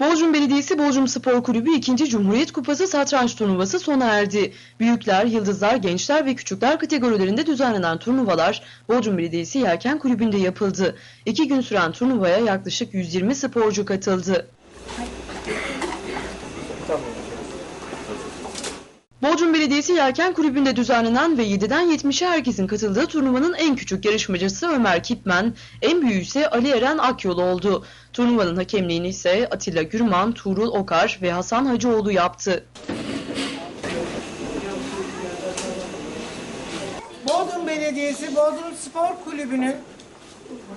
Bodrum Belediyesi Bodrum Spor Kulübü 2. Cumhuriyet Kupası satranç turnuvası sona erdi. Büyükler, yıldızlar, gençler ve küçükler kategorilerinde düzenlenen turnuvalar Bodrum Belediyesi Yelken Kulübü'nde yapıldı. İki gün süren turnuvaya yaklaşık 120 sporcu katıldı. Bodrum Belediyesi Yelken Kulübü'nde düzenlenen ve 7'den 70'e herkesin katıldığı turnuvanın en küçük yarışmacısı Ömer Kipmen, en büyüğü ise Ali Eren Akyol oldu. Turnuvanın hakemliğini ise Atilla Gürman, Tuğrul Okar ve Hasan Hacıoğlu yaptı. Bodrum Belediyesi Bodrum Spor Kulübü'nün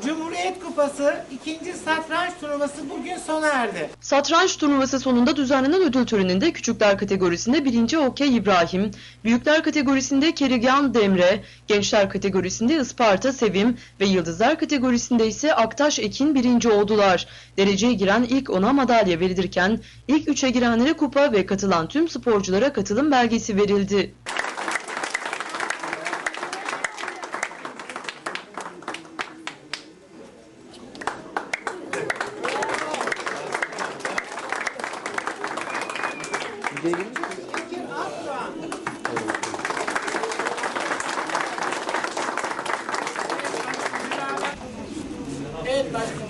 Cumhuriyet Kupası ikinci satranç turnuvası bugün sona erdi. Satranç turnuvası sonunda düzenlenen ödül töreninde küçükler kategorisinde 1. Okey İbrahim, büyükler kategorisinde Kerigan Demre, gençler kategorisinde Isparta Sevim ve yıldızlar kategorisinde ise Aktaş Ekin birinci oldular. Dereceye giren ilk 10'a madalya verilirken ilk 3'e girenlere kupa ve katılan tüm sporculara katılım belgesi verildi. Evet başkanım.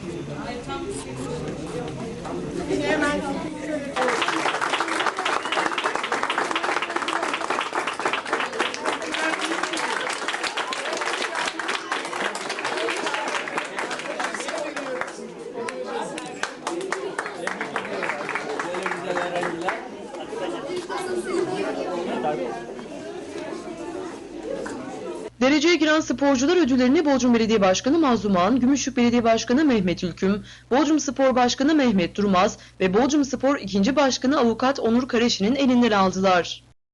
Dereceye giren sporcular ödüllerini Bodrum Belediye Başkanı Mazlum Ağan, Gümüşlük Belediye Başkanı Mehmet Ülküm, Bodrum Spor Başkanı Mehmet Durmaz ve Bodrum Spor 2. Başkanı Avukat Onur Kareşi'nin elinden aldılar.